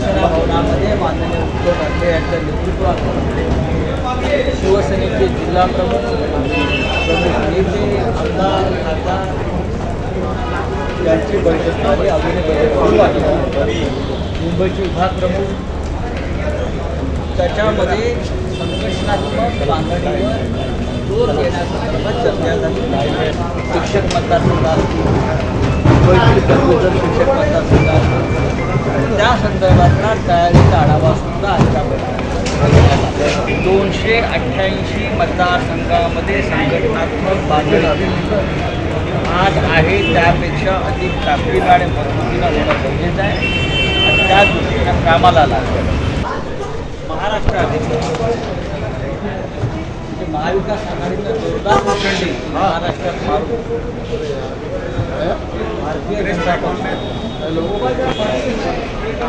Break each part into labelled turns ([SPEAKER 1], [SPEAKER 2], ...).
[SPEAKER 1] शिवसेना भवनामध्ये माननीय प्रमुख आमदार खासदार बैठक झाली अजूनही बैठक विभाग प्रमुख त्याच्यामध्ये संघटनात्मक बांधणीवर ज़ोर देण्यासंदर्भात चर्चा झाली शिक्षक मतदारसंघ त्या संदर्भातला तयारीचा आढावा सुद्धा आजच्या दोनशे अठ्ठ्याऐंशी मतदारसंघामध्ये संघटनात्मक बांधणी आज आहे त्यापेक्षा अधिक ताकदीनं आणि मजबूतीनं होणं गरजेचं आहे. आणि त्या दृष्टीनं कामाला लागलं. म्हणजे महाराष्ट्रात महाविकास आघाडीचा जोरदार मुखंडी महाराष्ट्रात मारू भारतीय जनता पक्ष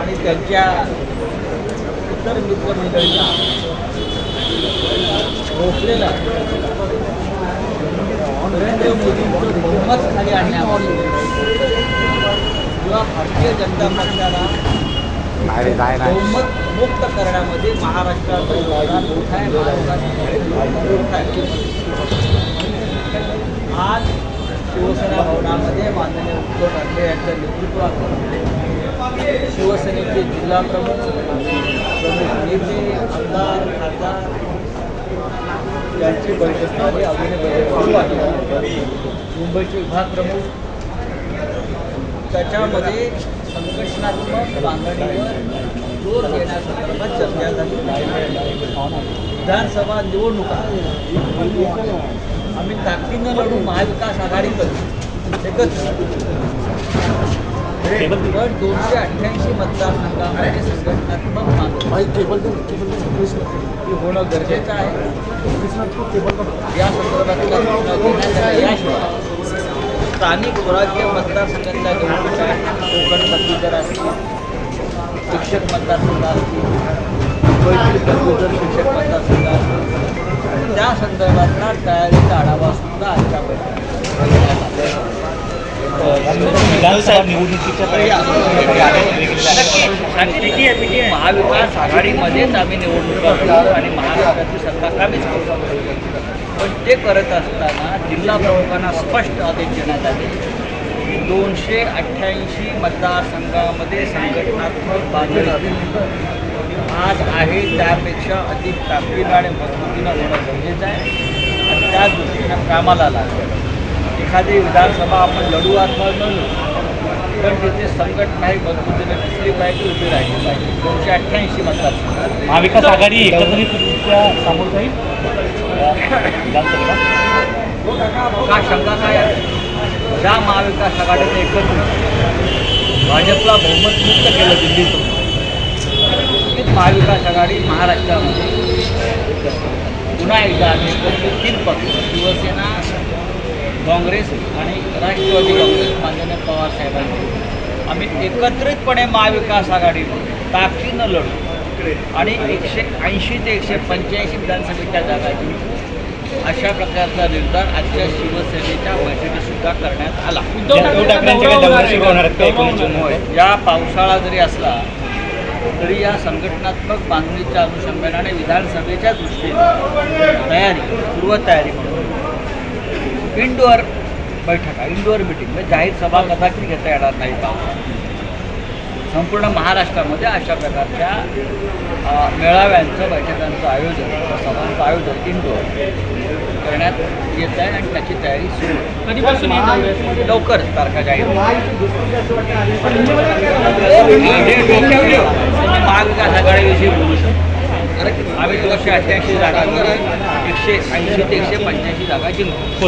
[SPEAKER 1] आणि त्यांच्या इतर मित्रमंडळींना रोखलेला नरेंद्र मोदींचं बहुमत खाली आणण्यामध्ये किंवा भारतीय जनता पक्षाला बहुमत मुक्त करण्यामध्ये महाराष्ट्राचा योगदान मोठा आहे मोठा आहे. आज शिवसेना भवनामध्ये माननीय उद्धव ठाकरे यांच्या नेतृत्वात शिवसेनेचे जिल्हा प्रमुख प्रमुख नेते आमदार खासदार यांची बैठक झाली अजूनही बैठक सुरू आहे. मुंबईचे विभाग प्रमुख त्याच्यामध्ये संघटनात्मक बांधणीवर जोर देण्यासंदर्भात चर्चा झाली. विधानसभा निवडणुका आम्ही ताकदीनं लढू महाविकास आघाडी करू. एकच. दोनशे अठ्ठ्याऐंशी मतदारसंघामध्ये संघटनात्मक बांधणी ही होणं गरजेचं आहे. या संदर्भातल्या सूचना देण्यात आल्या. याशिवाय स्थानिक स्वराज्य मतदारसंघातल्या निवडणुका कोकण पदवीधर असतील शिक्षक मतदारसंघ असतील मुंबईतील पदवीधर शिक्षक मतदारसंघ. असतील त्या संदर्भातला तयारीचा आढावा सुद्धा आजच्या बैठकीत
[SPEAKER 2] विधानसभा निवडणुकीच्या
[SPEAKER 1] महाविकास आघाडीमध्येच आम्ही निवडणुका लढवू आणि महाराष्ट्राची सत्ता कामीच करू पण ते करत असताना जिल्हा प्रमुखांना स्पष्ट आदेश देण्यात आले. की दोनशे अठ्ठ्याऐंशी मतदारसंघामध्ये संघटनात्मक बांधणी आज आहे त्यापेक्षा अधिक ताकदीनं आणि मजबूतीनं होणं गरजेचं आहे. आणि त्या दृष्टीनं कामाला लागलं. एखादी विधानसभा आपण लढू अथवा लढू पण तिथे संघटना ही मजबूतीने दिसली पाहिजे उभी राहिली पाहिजे. दोनशे अठ्ठ्याऐंशी मतदारसंघात
[SPEAKER 2] महाविकास आघाडी एकत्रितरित्या सामोर जाईल? विधानसभेला?
[SPEAKER 1] का शंका काय आहे? ज्या महाविकास आघाडीने एकत्रित भाजपला बहुमत मुक्त केलं दिल्लीतून महाविकास आघाडी महाराष्ट्रामध्ये पुन्हा एकदा आम्ही काँग्रेस आणि राष्ट्रवादी काँग्रेस माननीय पवारसाहेबांनी आम्ही एकत्रितपणे महाविकास आघाडीवर ताकदीनं लढू. आणि एकशे ऐंशी ते एकशे पंच्याऐंशी विधानसभेच्या जागा जिंकू अशा प्रकारचा निर्धार आजच्या शिवसेनेच्या बैठकीत सुद्धा करण्यात आला. या पावसाळा जरी असला तरी या संघटनात्मक बांधणीच्या अनुषंगाने विधानसभेच्या दृष्टीने तयारी पूर्वतयारी म्हणून इंडोअर बैठका इंडोअर मिटिंग. म्हणजे जाहीर सभा कदाचित घेता येणार नाही संपूर्ण महाराष्ट्रामध्ये अशा प्रकारच्या मेळाव्यांचं बैठकांचं आयोजन सभांचं आयोजन इंडोअर करण्यात येत आहे आणि त्याची तयारी सुरू
[SPEAKER 2] कधीपासून येत
[SPEAKER 1] लवकरच तारखा जाहीर महाविकास आघाडीविषयी बोलू शकतो. आम्ही दोनशे अठ्ठ्याऐंशी जागा एकशे ऐंशी ते एकशे पंच्याऐंशी जागा जिंकू